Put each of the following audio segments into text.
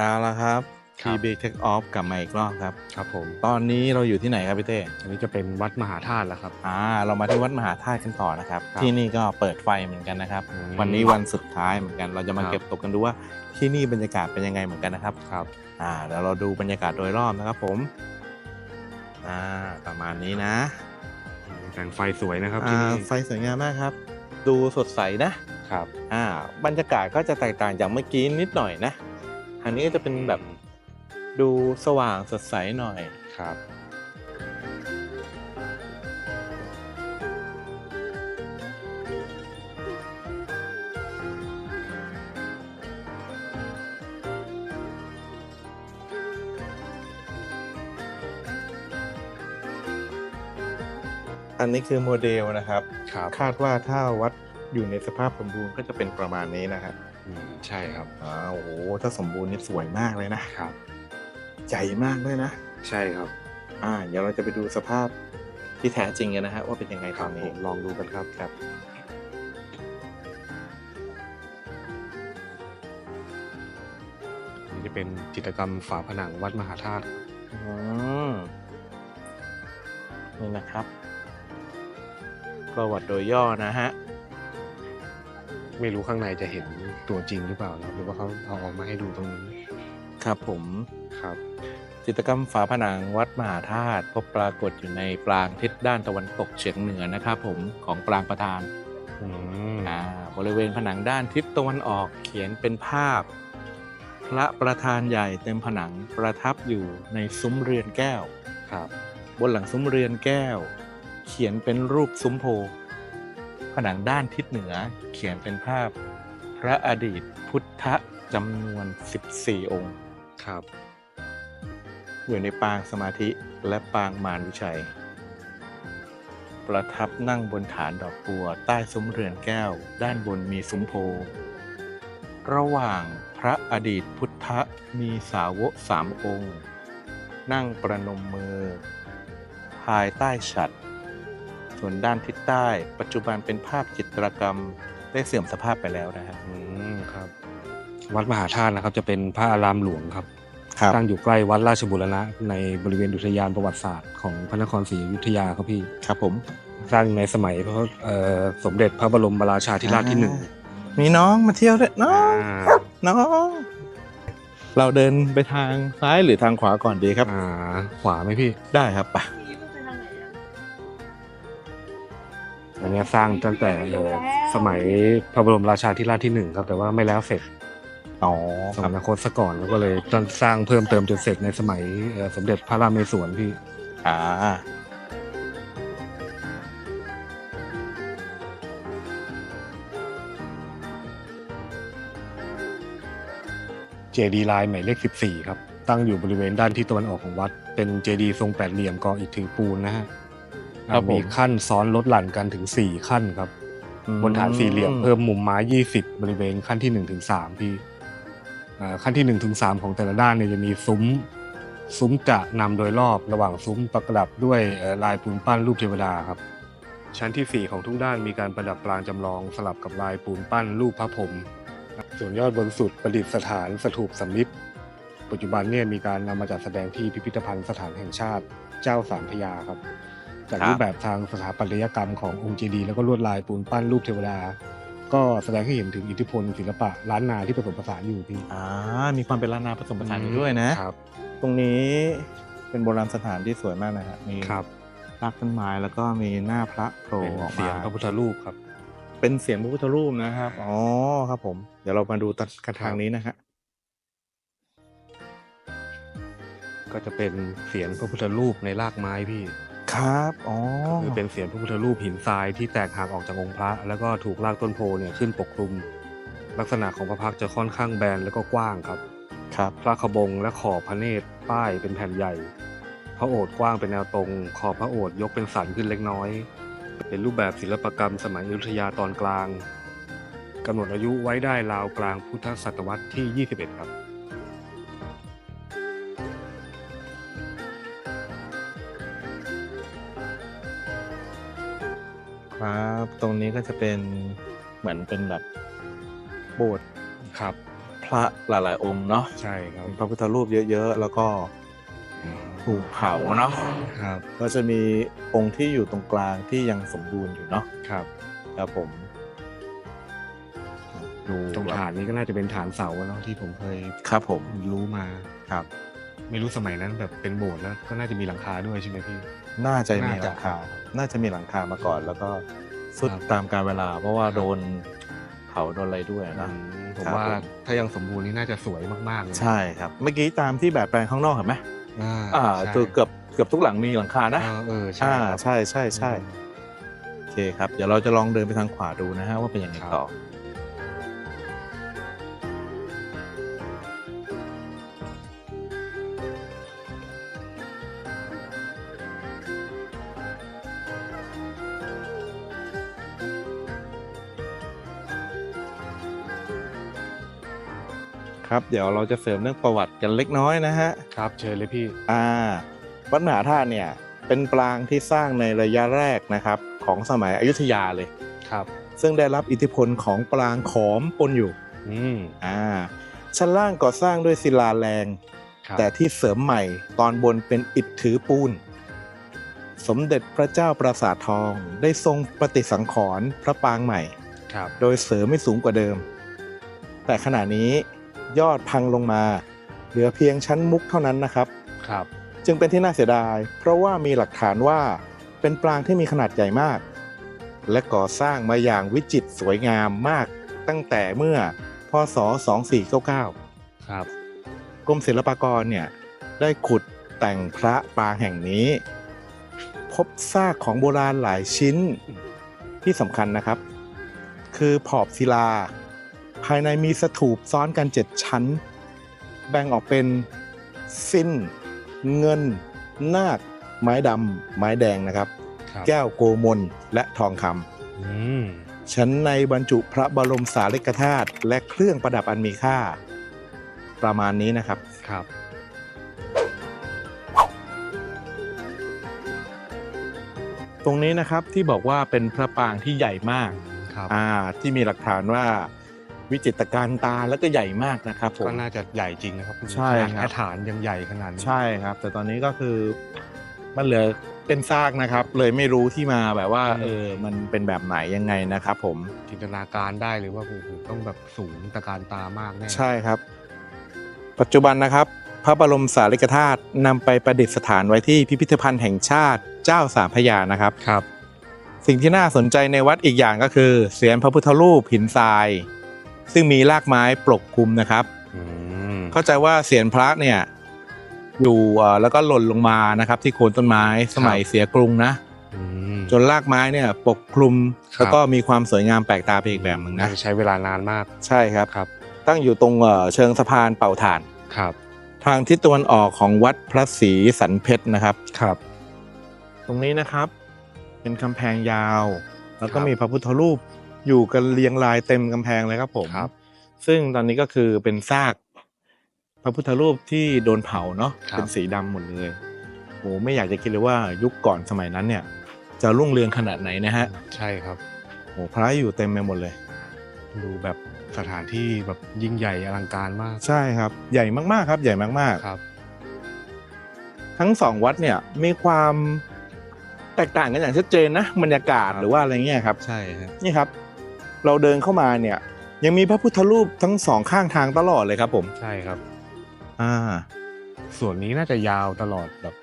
เอาละครับครัทีบเบรกเทคออฟกลับมาอีกรอบครับ ครับผม ตอนนี้เราอยู่ที่ไหนครับพี่เต้อันนี้จะเป็นวัดมหาธาตุแล้วครับ อ่า เรามาที่วัดมหาธาตุกันต่อนะครับ ครับที่นี่ก็เปิดไฟเหมือนกันนะครับ อืมวันนี้วันสุดท้ายเหมือนกัน เราจะมาครับ เก็บตกกันดูว่าที่นี่บรรยากาศเป็นยังไงเหมือนกันนะครับ ครับ อ่าเดี๋ยวเราดูบรรยากาศโดยรอบนะครับผม อ่า ประมาณนี้นะแต่งไฟสวยนะครับอ่าที่นี่ไฟสวยงามมากครับ ดูสดใสนะ ครับ อ่า บรรยากาศก็จะแตกต่างจากเมื่อกี้นิดหน่อยนะ อันนี้ก็จะเป็นแบบดูสว่างสดใสหน่อยครับ อันนี้คือโมเดลนะครับ ครับ คาดว่าถ้าวัดอยู่ในสภาพสมบูรณ์ก็จะเป็นประมาณนี้นะครับอืม ใช่ครับอ้าวโอ้โหถ้าสมบูรณ์นี่สวยมากเลยนะครับ ใหญ่มากด้วยนะ ใช่ครับ อ่า เดี๋ยวเราจะไปดูสภาพที่แท้จริงกันนะฮะว่าเป็นยังไงคตรัอบนผนี้มลองดูกันครับครับนี่จะเป็นจิตรกรรมฝาผนังวัดมหาธาตุอืมนี่นะครับ ประวัติโดยย่อนะฮะ ไม่รู้ข้างในจะเห็นตัวจริงหรือเปล่านะครับหรือว่าเขาเอาออกมาให้ดูตรงนี้ครับผมครับ จิตรกรรมฝาผนังวัดมหาธาตุพบปรากฏอยู่ในปรางทิศด้านตะวันตกเฉียงเหนือนะครับผมของปรางประธานอืมอ่าบริเวณผนังด้านทิศตะวันออกเขียนเป็นภาพ พระประธานใหญ่เต็มผนังประทับอยู่ในซุ้มเรือนแก้ว ครับบนหลังซุ้มเรือนแก้ว เขียนเป็นรูปซุ้มโพธิ์ ผนังด้านทิศเหนือเขียนเป็นภาพ พระอดีตพุทธจำนวน 14 องค์ ครับ อยู่ในปางสมาธิและปางมารวิชัย ประทับนั่งบนฐานดอกบัวใต้ซุ้มเรือนแก้ว ด้านบนมีซุ้มโพธิ์ระหว่างพระอดีตพุทธมีสาวกสามองค์ นั่งประนมมือ ภายใต้ฉัตรส่วนด้านทิศ ใต้ ปัจจุบันเป็นภาพจิตรกรรมได้เสื่อมสภาพไปแล้วนะครับอืมครับ วัดมหาธาตุนะครับ จะเป็นพระอารามหลวงครับครับตั้งอยู่ใกล้วัดราชบุรณะในบริเวณอุทยานประวัติศาสตร์ของพระนครศรีอยุธยาครับพี่ครับผมสร้างในสมัยพระเอ่อสมเด็จพระบรมราชาธิราชที่หนึ่งมีน้องมาเที่ยวด้วยน้องอ่าน้องเราเดินไปทางซ้ายหรือทางขวาก่อนดีครับอ่าขวาไหมพี่ได้ครับไป อันเนี้ยสร้างตั้งแต่เอ่อสมัยพระบรมราชาธิราชที่หนึ่งครับ แต่ว่าไม่แล้วเสร็จอ๋อสครับมณคตซะก่อนแล้วก็เลยต้องสร้างเพิ่มเติมจนเสร็จในสมัยเอ่อสมเด็จพระรามเมศวรพี่อ่าเจดีย์ลายหมายเลข 14 ครับ ตั้งอยู่บริเวณด้านที่ตะวันออกของวัด เป็นเจดีย์ทรงแปดเหลี่ยมก่ออิฐถือปูนนะฮะ ครับผม มีขั้นซ้อนลดหลั่นกันถึง 4 ขั้นครับ บนฐานสี่เหลี่ยมเพิ่มมุมไม้20 บริเวณขั้นที่1ถึง3พี่อ่าขั้นที่1ถึง3ของแต่ละด้านเนี่ยจะมีซุ้ม ซุ้มจะนำโดยรอบระหว่างซุ้มประดับด้วยเอ่อลายปูนปั้นรูปเทวดาครับ ชั้นทีสี่ 4 ของทุกด้านมีการประดับปรางจำลองสลับกับลายปูนปั้นรูปพระพรหมส่วนยอดบนสุดประดิษฐานสถูปสำริดปัจจุบันเนี่ยมีการนำมาจัดแสดงที่พิพิธภัณฑ์สถานแห่งชาติเจ้าสามพระยาครับ จากครับรูปแบบทางสถาปัตยกรรมขององค์เจดีย์แล้วก็ลวดลายปูนปั้นรูปเทวดา ก็แสดงให้เห็นถึงอิทธิพลศิลปะล้านนาที่ผสมผสานอยู่พี่อ่ามีความเป็นล้านนาผสมผสานอยู่ด้วยนะครับ ตรงนี้เป็นโบราณสถานที่สวยมากนะฮะมีครับรากต้นไม้แล้วก็มีหน้าพระโผล่เป็นออกเสียมางพระพุทธรูปครับ เป็นเสียงพระพุทธรูปนะครับอ๋อครับผม เดี๋ยวเรามาดูตัดกันทางนี้นะฮะก็จะเป็นเสียงพระพุทธรูปในรากไม้พี่ ครับ อ๋อคือเป็นเสียงพระพุทธรูปหินทรายที่แตกหักออกจากองค์พระ แล้วก็ถูกรากต้นโพเนี่ยขึ้นปกคลุม ลักษณะของพระพักตร์จะค่อนข้างแบนแล้วก็กว้างครับ ครับ พระขบงและขอบพระเนตรป้ายเป็นแผ่นใหญ่ พระโอษฐ์กว้างเป็นแนวตรง ขอบพระโอษฐ์ยกเป็นสันขึ้นเล็กน้อย เป็นรูปแบบศิลปกรรมสมัยอยุธยาตอนกลางกำหนดอายุไว้ได้ราวกลางพุทธศตวรรษที่ 21 ครับ ครับ ตรงนี้ก็จะเป็นเหมือนเป็นแบบโบสถ์ครับ พระหลาย ๆ องค์เนาะใช่ครับมีพระพุทธรูปเยอะ ๆ แล้วก็ถูกเผาเนาะครับ ก็จะมีองค์ที่อยู่ตรงกลางที่ยังสมบูรณ์อยู่เนาะครับครับผมดูตรงฐานนี้ก็น่าจะเป็นฐานเสาเนาะที่ผมเคยครับผมรู้มาครับ ไม่รู้สมัยนั้นแบบเป็นโบสถ์แล้วก็น่าจะมีหลังคาด้วยใช่ไหมพี่ น่าจะมีน่าหจะลังคา น่าจะมีหลังคามาก่อน แล้วก็สุดครับตามการเวลา เพราะว่าครับโดนเผาโดนอะไรด้วยนะอืมผมครับว่าผมถ้ายังสมบูรณ์นี่น่าจะสวยมากๆเลยใช่ครับ เมื่อกี้ตามที่แบบแปลงข้างนอกเห็นไหมอ่าอ่าใช่คือเกือบเกือบทุกหลังมีหลังคานะเออเออใช่อ่าครับใช่ใช่ใช่โอเคครับ เดี๋ยวเราจะลองเดินไปทางขวาดูนะฮะว่าเป็นยังไงครั บต่อครับ เดี๋ยวเราจะเสริมเรื่องประวัติกันเล็กน้อยนะฮะ ครับเชิญเลยพี่ อ่า วัดมหาธาตุเนี่ย เป็นปรางที่สร้างในระยะแรกนะครับ ของสมัยอยุธยาเลย ครับ ซึ่งได้รับอิทธิพลของปรางขอมปนอยู่ อืม อ่า ชั้นล่างก่อสร้างด้วยศิลาแรง ครับ แต่ที่เสริมใหม่ตอนบนเป็นอิฐถือปูน สมเด็จพระเจ้าปราสาททองได้ทรงปฏิสังขรณ์พระปรางใหม่ ครับ โดยเสริมไม่สูงกว่าเดิม แต่ขณะนี้ ยอดพังลงมา เหลือเพียงชั้นมุกเท่านั้นนะครับ ครับ จึงเป็นที่น่าเสียดาย เพราะว่ามีหลักฐานว่าเป็นปรางที่มีขนาดใหญ่มาก และก่อสร้างมาอย่างวิจิตรสวยงามมากตั้งแต่เมื่อพศ 2499 ครับ กรมศิลปากรเนี่ยได้ขุดแต่งพระปรางแห่งนี้ พบซากของโบราณหลายชิ้นที่สำคัญนะครับ คือผอบศิลา ภายในมีสถูปซ้อนกันเจ็ดชั้น แบ่งออกเป็นสิ้น เงิน นาค ไม้ดำไม้แดงนะครับครับแก้วโกมลและทองคอืมำชั้นในบรรจุพระบรมสารีริกธาตุและเครื่องประดับอันมีค่า ประมาณนี้นะครับครับตรงนี้นะครับที่บอกว่าเป็นพระปรางที่ใหญ่มากครับอ่าที่มีหลักฐานว่า วิจิตรการตาแล้วก็ใหญ่มากนะครับผม ก็น่าจะใหญ่จริงนะครับใช่ขนาดครับแค่ฐานยังใหญ่ขนาดนี้ใช่ครับ แต่ตอนนี้ก็คือมันเหลือเป็นซากนะครับ เลยไม่รู้ที่มาแบบว่าเออมันเป็นแบบไหนยังไงนะครับ ผมจินตนาการได้เลยว่าโอ้โหต้องแบบสูงตะการตามากแน่ใช่ครับ ปัจจุบันนะครับ พระบรมสารีริกธาตุนำไปประดิษฐานไว้ที่พิพิธภัณฑ์แห่งชาติเจ้าสามพระยานะครับครับ สิ่งที่น่าสนใจในวัดอีกอย่างก็คือเสียนพระพุทธรูปหินทราย ซึ่งมีรากไม้ปกคลุมนะครับอืมเข้าใจว่าเสียนพระเนี่ยอยู่เอ่อแล้วก็หล่นลงมานะครับ ที่โคนต้นไม้สมัยเสียกรุงนะอืมจนรากไม้เนี่ยปกคลุมครับแล้วก็มีความสวยงามแปลกตาไปอีกแบบหนึ่งน่านะจะใช้เวลานานมากใช่ครับครับ ตั้งอยู่ตรงเอ่อเชิงสะพานเป่าถ่านครับ ทางทิศตะวันออกของวัดพระศรีสันเพชรนะครับครับ ตรงนี้นะครับ เป็นกำแพงยาว แล้วก็ครับมีพระพุทธรูป อยู่กันเรียงรายเต็มกำแพงเลยครับผมครับ ซึ่งตอนนี้ก็คือเป็นซากพระพุทธรูปที่โดนเผาเนาะครับ เป็นสีดำหมดเลยโอ้ไม่อยากจะคิดเลยว่ายุคก่อนสมัยนั้นเนี่ย จะรุ่งเรืองขนาดไหนนะฮะใช่ครับโอ้พระอยู่เต็มไปหมดเลย ดูแบบสถานที่แบบยิ่งใหญ่อลังการมากใช่ครับ ใหญ่มากๆครับ ใหญ่มากครับ ๆ ทั้งสองวัดเนี่ยมีความแตกต่างกันอย่างชัดเจนนะบรรยากาศครับหรือว่าอะไรเงี้ยครับ ใช่ฮะนี่ครับ เราเดินเข้ามาเนี่ย ยังมีพระพุทธรูปทั้งสองข้างทางตลอดเลยครับ ผมใช่ครับ อ่าส่วนนี้น่าจะยาวตลอดแบบ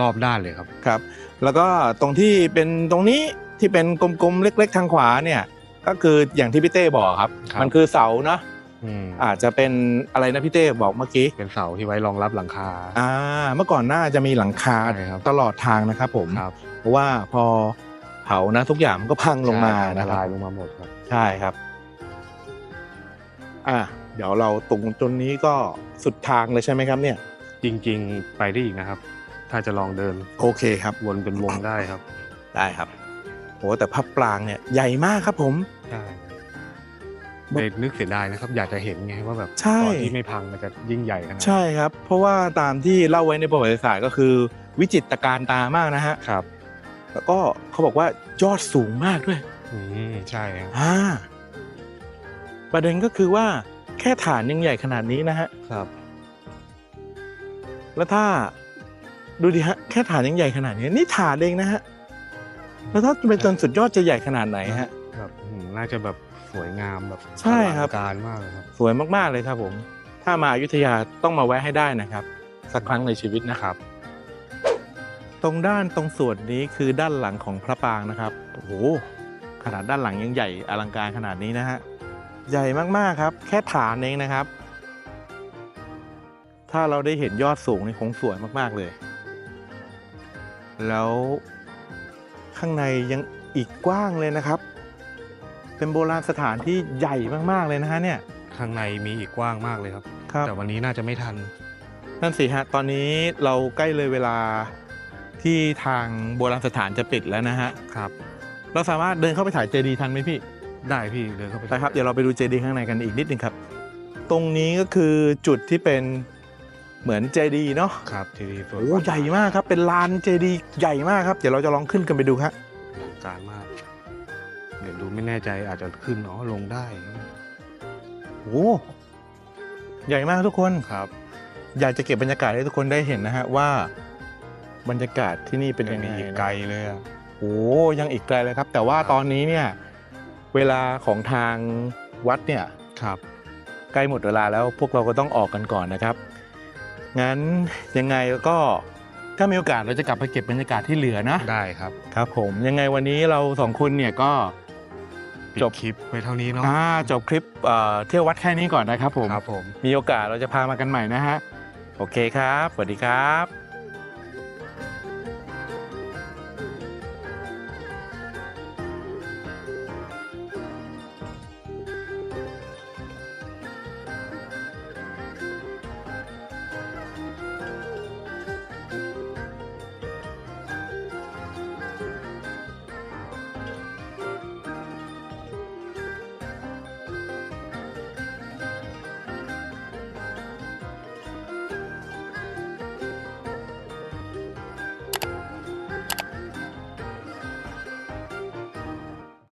รอบด้านเลยครับครับ แล้วก็ตรงที่เป็นตรงนี้ที่เป็นกลมๆเล็ก ๆ ทางขวาเนี่ย ก็คืออย่างที่พี่เต้บอกครับ ครับ มันคือเสาเนาะอืมอาจจะเป็นอะไรนะพี่เต้บอกเมื่อกี้เป็นเสาที่ไว้รองรับหลังคาอ่าเมื่อก่อนน่าจะมีหลังคาใช่ครับตลอดทางนะครับผม ครับ เพราะว่าพอ เผานะ ทุกอย่างมันก็พังลงมาใช่นะคละรับลายลงมาหมดครับ ใช่ครับ อะเดี๋ยวเราตรงจนนี้ก็สุดทางเลยใช่ไหมครับ เนี่ย จริงๆ ไปได้อีกนะครับ ถ้าจะลองเดินโอเคครับ วนเป็นวงได้ครับได้ครับโอ้แต่พับปรางเนี่ยใหญ่มากครับผม ใช่แต่นึกเสียดายนะครับ อยากจะเห็นไงว่าแบบใช่ ตอนที่ไม่พังมันจะยิ่งใหญ่ขนาดไหนใช่ครับ เพราะว่าตามที่เล่าไว้ในประวัติศาสตร์ก็คือ วิจิตรการตามากนะฮะ ครับ แล้วก็เขาบอกว่ายอดสูงมากด้วย อืมใช่ครับอ่า ประเด็นก็คือว่าแค่ฐานยังใหญ่ขนาดนี้นะฮะ ครับ แล้วถ้าดูดิฮะแค่ฐานยังใหญ่ขนาดนี้นี่ฐานเองนะฮะ แล้วถ้าเป็นจนสุดยอดจะใหญ่ขนาดไหนฮะ แบบอืมน่าจะแบบสวยงามแบบใช่ครับ อลังการมากเลยครับ สวยมากๆเลยครับผม ถ้ามาอยุธยาต้องมาแวะให้ได้นะครับ สักครั้งในชีวิตนะครับ ตรงด้านตรงส่วนนี้คือด้านหลังของพระปรางนะครับโอ้โหขนาดด้านหลังยังใหญ่อลังการขนาดนี้นะฮะใหญ่มากๆครับ แค่ฐานเองนะครับ ถ้าเราได้เห็นยอดสูงนี่คงสวยมากๆเลย แล้วข้างในยังอีกกว้างเลยนะครับ เป็นโบราณสถานที่ใหญ่มากๆเลยนะฮะเนี่ยข้างในมีอีกกว้างมากเลยครับ ครับแต่วันนี้น่าจะไม่ทัน นั่นสิฮะ ตอนนี้เราใกล้เลยเวลา ที่ทางโบราณสถานจะปิดแล้วนะฮะ ครับ เราสามารถเดินเข้าไปถ่ายเจดีย์ทันไหมพี่ ได้พี่เดินเข้าไปไปครับ เดี๋ยวเราไปดูเจดีย์ข้างในกันอีกนิดนึงครับ ตรงนี้ก็คือจุดที่เป็นเหมือนเจดีย์เนาะ ครับทีดีสวยโอ้ใหญ่มากครับ เป็นลานเจดีย์ใหญ่มากครับ เดี๋ยวเราจะลองขึ้นกันไปดูครับอลังการมาก เดี๋ยวดูไม่แน่ใจอาจจะขึ้นอ๋อลงได้โอ้ใหญ่มากทุกคน ครับ อยากจะเก็บบรรยากาศให้ทุกคนได้เห็นนะฮะว่า บรรยากาศที่นี่เป็นยังไงมีอีกนะไกลเลยอะโอ้ยังอีกไกลเลยครับ แต่ว่าครับตอนนี้เนี่ยเวลาของทางวัดเนี่ยครับใกล้หมดเวลาแล้วพวกเราก็ต้องออกกันก่อนนะครับ งั้นยังไงก็ถ้ามีโอกาสเราจะกลับไปเก็บบรรยากาศที่เหลือนะได้ครับ ครับผมยังไงวันนี้เราสองคนเนี่ยก็ปิดจบคลิปไว้เท่านี้เนาะอ่าจบคลิปเอ่อเที่ยววัดแค่นี้ก่อนนะครับผมครับผมมีโอกาสเราจะพามากันใหม่นะฮะโอเคครับ สวัสดีครับ